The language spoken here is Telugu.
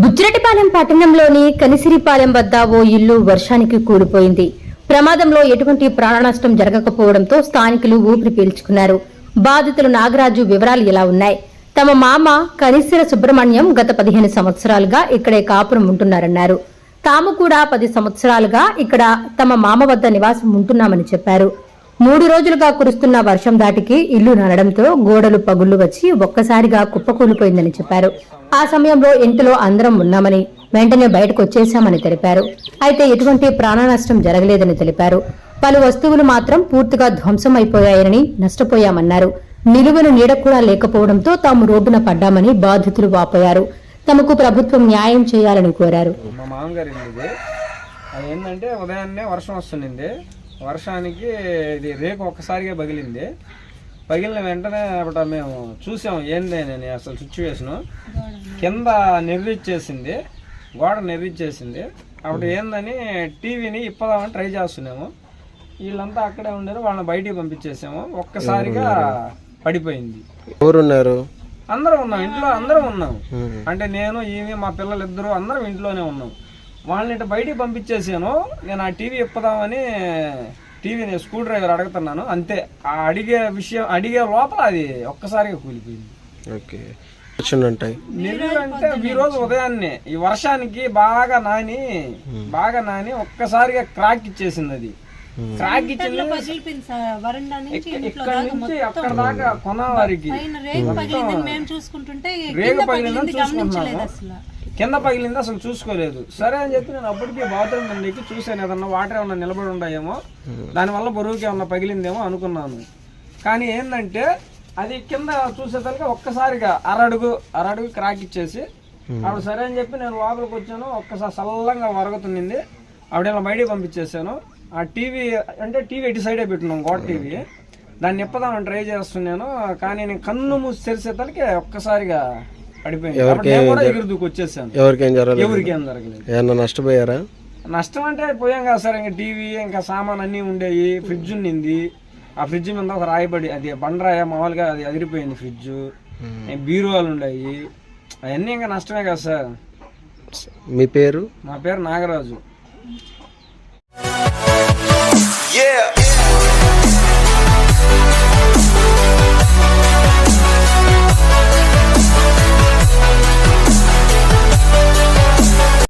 బుచ్చిరెడ్డిపాలెం పట్టణంలోని కనిసిరిపాలెం వద్ద ఓ ఇల్లు వర్షానికి కూలిపోయింది. ప్రమాదంలో ఎటువంటి ప్రాణనష్టం జరగకపోవడంతో స్థానికులు ఊపిరి పీల్చుకున్నారు. బాధితులు నాగరాజు వివరాలు ఇలా ఉన్నాయి. తమ మామ కనిసిర సుబ్రహ్మణ్యం గత పదిహేను సంవత్సరాలుగా ఇక్కడే కాపురం ఉంటున్నారన్నారు. తాము కూడా పది సంవత్సరాలుగా ఇక్కడ తమ మామ వద్ద నివాసం ఉంటున్నామని చెప్పారు. మూడు రోజులుగా కురుస్తున్న వర్షం దాటికి ఇల్లు నడడంతో గోడలు పగుళ్ళు వచ్చి ఒక్కసారిగా కుప్పకూలిపోయిందని చెప్పారు. ఆ సమయంలో ఇంటిలో అందరం ఉన్నామని వెంటనే బయటకు వచ్చేశామని తెలిపారు. అయితే ఎటువంటి ప్రాణ నష్టం జరగలేదని తెలిపారు. పలు వస్తువులు మాత్రం పూర్తిగా ధ్వంసం అయిపోయాయని నష్టపోయామన్నారు. నిలువను నీడ కూడా లేకపోవడంతో తాము రోడ్డున పడ్డామని బాధితులు వాపోయారు. తమకు ప్రభుత్వం న్యాయం చేయాలని కోరారు. మా మామగారు ఏంటంటే ఉదయాన్నే వర్షం వస్తుంది వర్షానికి ఇది రేకు ఒక్కసారిగా పగిలింది. పగిలిన వెంటనే అప్పుడు మేము చూసాం ఏంది నేను అసలు సిచ్యువేషను కింద నెర్రిచ్చేసింది గోడ నెర్రిచ్చేసింది. అప్పుడు ఏందని టీవీని ఇప్పదామని ట్రై చేస్తున్నాము. వీళ్ళంతా అక్కడే ఉండారు వాళ్ళని బయటికి పంపించేసాము. ఒక్కసారిగా పడిపోయింది. ఎవరున్నారు? అందరం ఉన్నాం ఇంట్లో అందరం ఉన్నాం. అంటే నేను ఈమె మా పిల్లలు ఇద్దరు అందరం ఇంట్లోనే ఉన్నాం. వాళ్ళని ఇటు బయటికి పంపించేసాను. నేను ఆ టీవీ ఇప్పుదామని టీవీని స్క్రూ డ్రైవర్ అడుగుతున్నాను. అంతే. ఆ అడిగే విషయం అడిగే లోపల అది ఒక్కసారిగా కూలిపోయింది. ఓకే. అంటే ఈ రోజు ఉదయాన్నే ఈ వర్షానికి బాగా నాని బాగా నాని ఒక్కసారిగా క్రాక్ ఇచ్చేసింది అది. క్రాక్ నుంచి దాకా నుంచి అక్కడ దాకా కొన వారికి పైన రేగు పగిలిందని మేము చూసుకుంటుంటే రేగు కింద పగిలింది అసలు. కింద పగిలింది అసలు చూసుకోలేదు. సరే అని చెప్పి నేను అప్పటికి బాత్రూమ్ నుండి చూసాను ఏదన్నా వాటర్ ఏమన్నా నిలబడి ఉన్నాయేమో దానివల్ల బరువుకి ఏమన్నా పగిలిందేమో అనుకున్నాను. కానీ ఏంటంటే అది కింద చూసేసరికి ఒక్కసారిగా అరడుగు అరడుగు క్రాక్ ఇచ్చేసి ఆవిడ సరే అని చెప్పి నేను లోపలికి వచ్చాను. ఒక్కసారి చల్లంగా వరగుతుండింది ఆవిడ బయటికి పంపించేసాను ఆ టీవీ అంటే టీవీ ఇటు సైడే పెట్టున్నాం గోడ టీవీ. దాన్ని నిప్పదామని ట్రై చేస్తున్నాను కానీ నేను కన్ను మూసి తెరిసేసరికి ఒక్కసారిగా పడిపోయింది కాబట్టి నేను కూడా ఎగురు దూకి వచ్చేసాను. ఎవరికేం జరగలేదు? ఎవరికి ఏం జరగలేదు. ఏమన్నా నష్టపోయారా? నష్టం అంటే పోయాం కదా సార్ ఇంకా టీవీ ఇంకా సామాన్ అన్నీ ఉండేవి ఫ్రిడ్జ్ ఉండింది ఆ ఫ్రిడ్జ్ మీద ఒక రాయబడి అది బండరాయ మామూలుగా అది అదిరిపోయింది ఫ్రిడ్జ్. బీరువాలు ఉండేవి అవన్నీ ఇంకా నష్టమే కదా సార్. మీ పేరు? మా పేరు నాగరాజు.